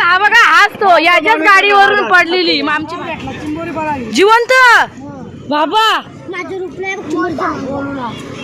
हा बघा हाच तो. याच्याच गाडीवरून पडलेली. आमची जिवंत! बाबा! माझं रुपला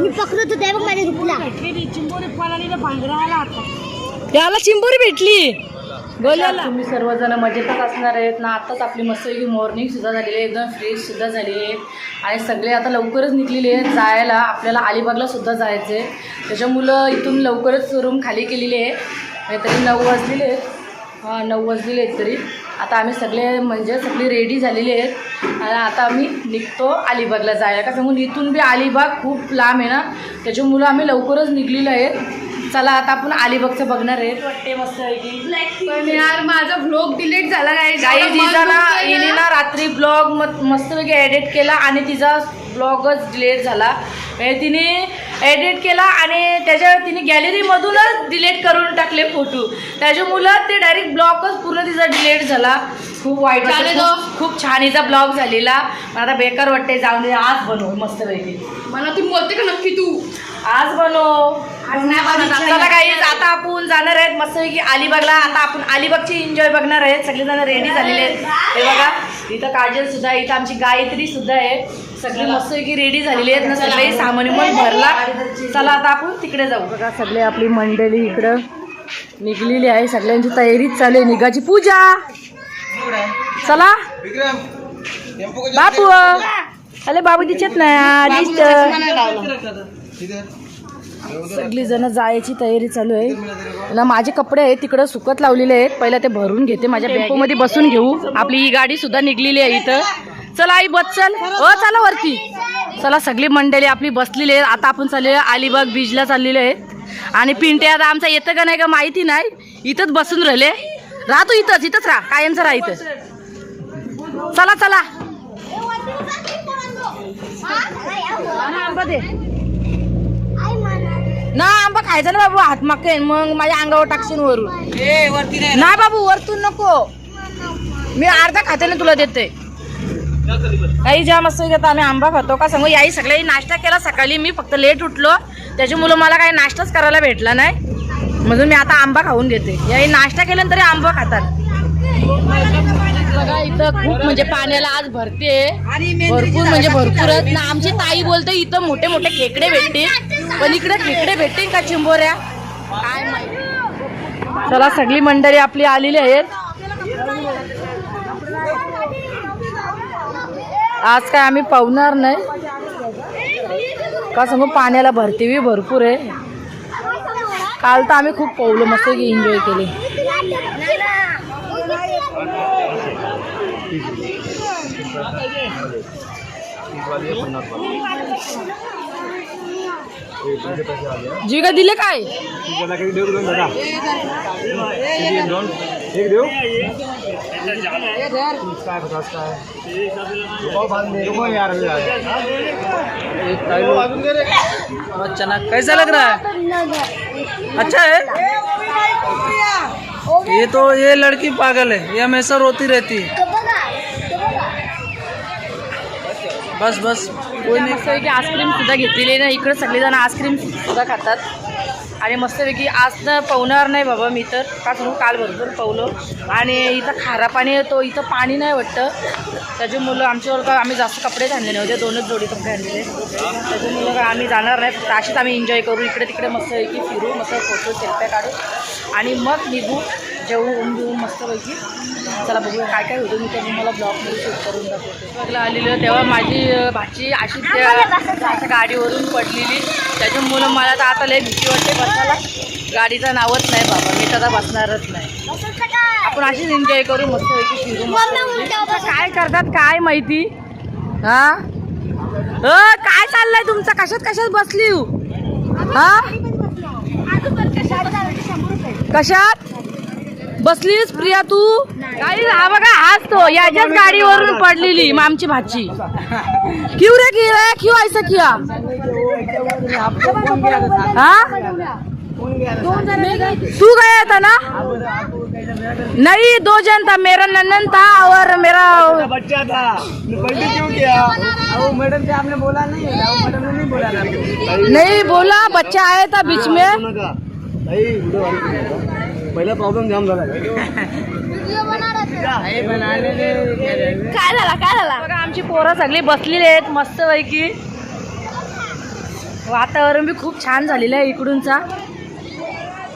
मी पकडत होते बघ माझ्या रुपला. याला चिंबोरी भेटली. तुम्ही सर्वजण मजेतच असणार आहेत ना आत्ताच आपली मस्तपैकी मॉर्निंग सुद्धा झालेली आहे एकदम फ्रेश सुद्धा झाली आहे. आणि सगळे आता लवकरच निघलेले आहेत जायला आपल्याला अलिबागला सुद्धा जायचं आहे त्याच्यामुळं इथून लवकरच रूम खाली केलेली आहे. आणि तरी नऊ वाजलेले आहेत. हां नऊ वाजलेले आहेत तरी. आता आम्ही सगळे म्हणजे सगळी रेडी झालेली आहेत. आणि आता आम्ही निघतो अलिबागला जायला. का सांगून इथून बी अलिबाग खूप लांब आहे ना. त्याच्यामुळं आम्ही लवकरच निघलेलो आहेत चला आता आपण अलिबागचं बघणार आहे. वाटते मस्त आहे की. पण यार माझा ब्लॉग डिलीट झाला नाही काही मला रात्री ब्लॉग मस्तपैकी एडिट केला आणि तिचा ब्लॉगच डिलीट झाला. म्हणजे तिने एडिट केला आणि त्याच्या तिने गॅलरीमधूनच डिलीट करून टाकले फोटो त्याच्यामुळं ते डायरेक्ट ब्लॉगच पूर्ण तिचा डिलीट झाला. खूप वाईट. खूप- छान हिचा ब्लॉग झालेला. पण आता बेकार वाटते जाऊन दे आज बनव मस्तपैकी. मला ती बोलते का नक्की तू? आज बनव. काही आता आपण जाणार आहेत. मस्तपैकी अलिबागला. आता आपण अलिबागची एन्जॉय बघणार आहेत. सगळेजण रेडी झालेले आहेत. हे बघा इथं काजल सुद्धा आहे. इथं आमची गायत्री सुद्धा आहे. सगळे मस्तपैकी रेडी झालेली आहेत. ना सगळे सामान पण भरला. चला आता आपण तिकडे जाऊ. बघा सगळे आपली मंडळी इकडं निघलेली आहे. सगळ्यांची तयारीच चालू आहे. निघाची पूजा. चला. बापू. अरे बाबू दिसत नाही. दिसत सगळी जण जायची तयारी चालू आहे. ना माझे कपडे आहेत तिकडं सुकत लावलेले आहेत. पहिला ते भरून घेते माझ्या टेम्पोमध्ये बसून घेऊ. आपली ही गाडी सुद्धा निघलेली आहे इथं. चला आई बस चल. अ चला वरती. चला सगळी मंडळी आपली बसलेली आहे आता आपण चाललेलो आहे अलिबाग बीचला चाललेलो आहेत आणि पिंटे आता आमचा येतं का नाही का माहिती नाही. इथंच बसून राहिले. राहतो इथंच इथंच राहा. कायमचं राहा इथं. चला चला. आंबा दे. ना आंबा खायचा ना बाबू हात मागेन मग माझ्या अंगावर टाकशील वरून. नाही बाबू वरतून नको. मी अर्धा खाते ना तुला देते. काही ज्या मस्त घेता आम्ही आंबा खातो का सांगू? याही सगळ्यांनी नाश्ता केला सकाळी. मी फक्त लेट उठलो. त्याच्यामुळं मला काही नाश्ताच करायला भेटला नाही. म्हणून मी आता आंबा खाऊन घेते याही नाश्ता केला तरी आंबा खातात. बघा इथं खूप म्हणजे पाण्याला आज भरते. भरपूर म्हणजे भरपूरच ना आमची ताई बोलते इथं मोठे मोठे खेकडे भेटते पण इकडे खेकडे भेटते का चिंबोऱ्या? काय माहिती. चला सगळी मंडळी आपली आलेली आहेत. आज काय आम्ही पावणार नाही. का सांगू पाण्याला भरती बी भरपूर आहे. काल तर आम्ही खूप पावलं मस्त एन्जॉय केले. जीविका दिले काय? चना कैसा लग रहा है? अच्छा है? ये तो ये लड़की पागल है। ये हमेशा रोती रहती है। बस बस. कोई मस्तपैकी आईस्क्रीम सुद्धा घेतलेली आहे ना इकडे सगळेजण आईस्क्रीम सुद्धा खातात. आणि मस्तपैकी आज तर पवणार नाही बाबा मी तर. का सांगू काल भरपूर पवलं. आणि इथं खारा पाणी येतो इथं पाणी नाही वाटतं. त्याच्यामुळं आमच्यावर का आम्ही जास्त कपडेच आणले नव्हते दोनच जोडी कपडे आणलेले त्याच्यामुळं काय आम्ही जाणार नाही फक्त अशीच आम्ही एन्जॉय करू. इकडे तिकडे मस्तपैकी फिरू मस्त फोटो सेल्फ्या काढू. आणि मग निघू जेवू ऊन घेऊ मस्तपैकी. चला बघूया काय काय होतं. मी तर तुम्हाला ब्लॉगमध्ये शूट करून दाखवते. बघला आलेलं तेव्हा माझी भाची अशी त्या अशा गाडीवरून पडलेली. त्याच्यामुळं मला तर आता लय भीती वाटते बसायला. गाडीचं नावच नाही बाबा. मी तर आता बसणारच नाही. आपण अशीच एन्जॉय करू मस्तपैकी फिरू आता काय करतात काय माहिती? हा? अ काय चाललंय तुमचं? कशात कशात बसली हो? हा? कशात? बसलीस प्रिया तू? गाडी हा बघा हाच तो. याच्याच गाडीवरून पडलेली मग आमची भाची. क्यू रे की रे क्यू ऐसा किया? हा? तू गया था ना? नहीं दो जन था मेरा नंदन था और मेरा बच्चा था। क्यों किया? वो मैडम से आपने बोला नहीं वो मैडम ने नहीं बोला ना? नहीं बोला बच्चा आया था बीच में। पहिला प्रॉब्लेम जाम झाला. काय झाला काय झाला? बघा आमची पोरं सगळी बसलेली आहेत मस्त पैकी वातावरण बी खूप छान झालेलं आहे इकडूनचा.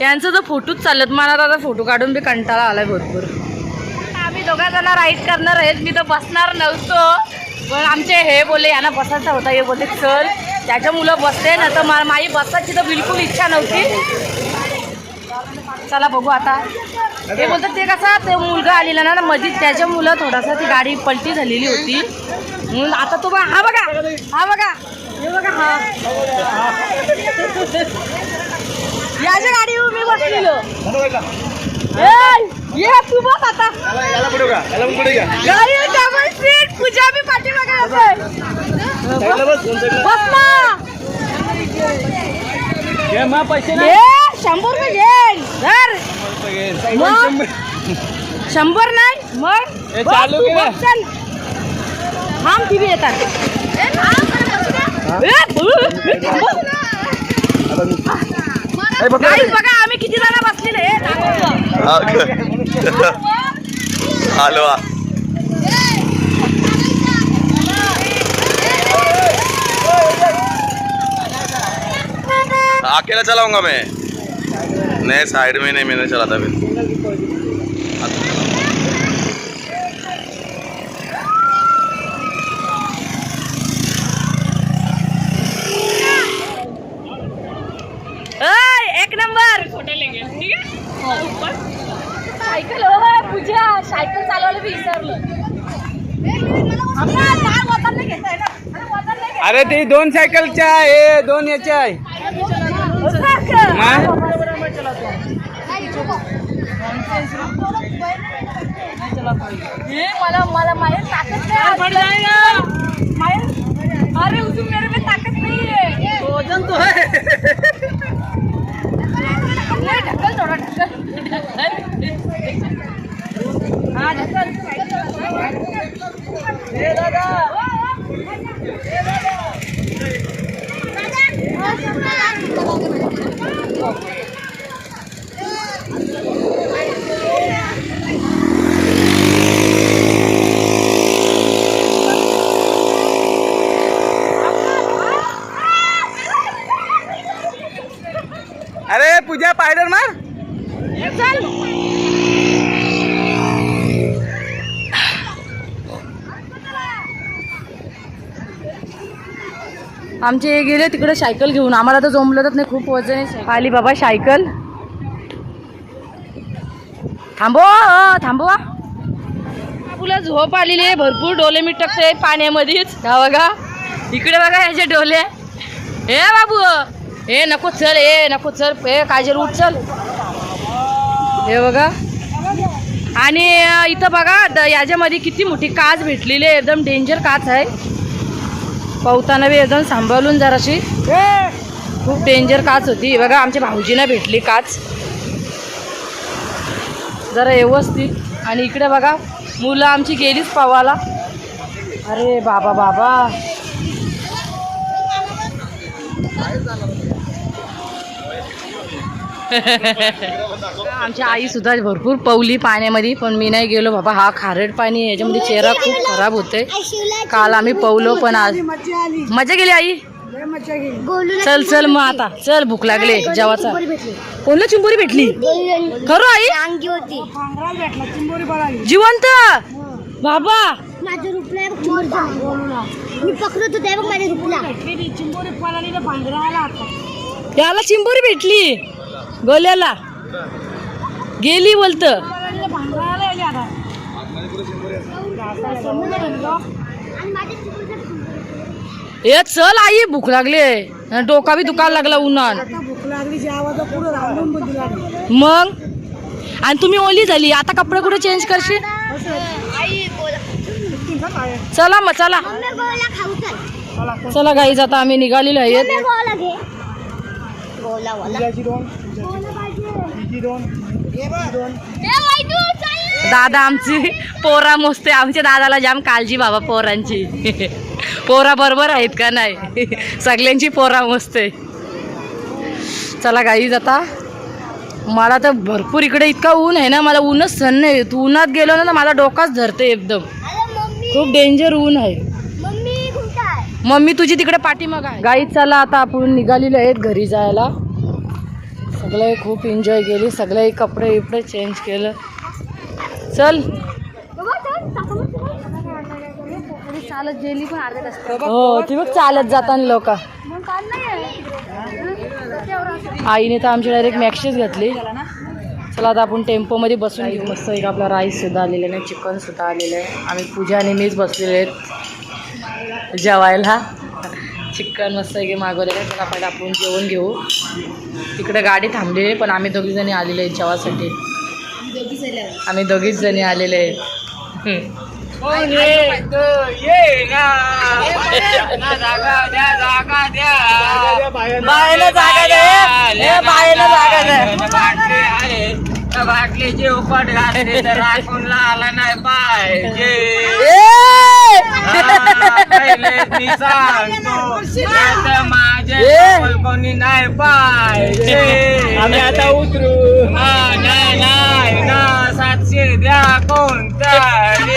यांचं तर फोटोच चालत मला आता फोटो काढून बी कंटाळा आलाय भरपूर. आम्ही दोघा जण राईड करणार आहेत. मी तर बसणार नव्हतो. पण आमचे हे बोलले यांना बसायचा होता. हे बोलते चल त्याच्या मुलं बसते ना तर मा- माझी बसायची तर बिलकुल इच्छा नव्हती. चला बघू आता. ते बोलतात ते कसं ते मुलगा आलेला ना मध्ये त्याच्या मुलं थोडासा ती गाडी पलटी झालेली होती. म्हणून आता तो बघा हा बघा हा बघा हे बघा हा. याच्या गाडीवर मी बसलेलो. ये तू बस आता. गाडी डबल सीट पूजा बी पाठीमागे असेल साईडला बस ना. पैसे शंभर रुपये घेईन धर शंभर नाही मग? हे चालू चल. थांब टी व्ही येतात. बघा आम्ही किती जण बसलेले. हलवा अकेला चलाऊँगा मैं? नहीं साइड में नहीं मैंने चलाता फिर। ओय, एक नंबर। फोटो लेंगे ठीक सायकल हो। पूजा सायकल चालवायला विसरलं। अरे ते दोन सायकलच्या आहे दोन याच्या आहे घेत. सारखं. मग? हे मला मला माझ्या ताकद नाही माझ्या- अरे उसमें मेरे में ताकत नहीं है वजन तो है ढक्कल थोड़ा ढक्कल हाँ ढक्कल अरे पूजा पायडर मार चल आमचे गेले तिकडे सायकल घेऊन. आम्हाला तर जमलं नाही खूप वजन आहे आली बाबा सायकल. थांबवा अ, थांबवा. तुला झोप आलेली आहे भरपूर डोले मी टाकते पाण्यामध्येच. हा बघा इकडे बघा ह्याचे डोले हे बाबू हे नको चल हे नको चल हे काजल उठ चल. हे बघा. आणि इथं बघा द- याच्यामध्ये किती मोठी काच भेटलेली आहे एकदम डेंजर काच आहे. पवताना बी एकदम सांभाळून जराशी. खूप डेंजर काच होती. बघा आमच्या भाऊजीला भेटली काच. जरा व्यवस्थित. आणि इकडे बघा मुलं आमची गेलीच पावाला. अरे बाबा बाबा. आमची आई सुद्धा भरपूर पवली पाण्यामध्ये पण मी नाही गेलो. बाबा हा खारट पाणी याच्यामध्ये चेहरा खूप खराब होते काल आम्ही पवलो पण आज. मजा गेली आई? चल चल मग आता. चल भूक लागले जेवाचा कोणला चिंबोरी भेटली? खरं आई? जिवंत. बाबा. माझं रुपला गोलूला मी पकडत होते बघ माझ्या रुपला. त्याला चिंबोरी भेटली. गोल्याला. गेली बोलत. आणि चल आई भूक लागली. डोका बी दुखायला लागला उन्हात. मग? आणि तुम्ही ओली झाली. आता कपडे कुठे चेंज करशील? चला मग चला. चला गाईज आता आम्ही निघालेलो आहेत मम्मी गोला घे गोला वाला गोला पाहिजे दादा आमची पोरा मोजते. आमच्या दादाला जाम काळजी बाबा पोरांची. पोरा बरोबर आहेत का नाही? सगळ्यांची पोरा मोजते. चला गाईज आता मला तर भरपूर इकडे इतका ऊन आहे ना मला ऊनच सण नाही तू उन्हात गेलो ना तर मला डोकाच धरते एकदम. खूप डेंजर ऊन आहे. मम्मी तुझी तिकडे पाठीमाग आहे. गाईत चला आता आपण निघालेलो आहेत घरी जायला. सगळे खूप एन्जॉय केली सगळे कपडे इपडे चेंज केलं. चल. चालत गेली पण अर्ध्या तास हो ती बघ चालत जाताना लोक. आईने तर आमची डायरेक्ट मॅक्सीच घातली. चला आता आपण टेम्पोमध्ये बसून घेऊ. मस्त एक आपला राईस सुद्धा आलेला आहे चिकन सुद्धा आलेलं आहे. आम्ही पूजा आणि मीच बसलेले आहेत जेवायला. चिकन मस्त की मागवलेलं आहे. चला पहिला आपण जेवण घेऊ. तिकडे गाडी थांबलेली आहे पण आम्ही दोघी जणी आलेले आहेत जेवासाठी. आम्ही दोघीच जणी आलेले आहेत दे बाटलीची उपट घातली तर राखून आला नाही पाहिजे. मी सांगतो माझे कोणी नाही पाहिजे. आम्ही आता उतरू. ना नाही नाही ना सातशे द्या कोणतरी.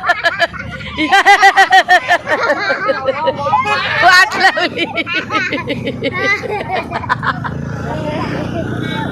वाट लावली.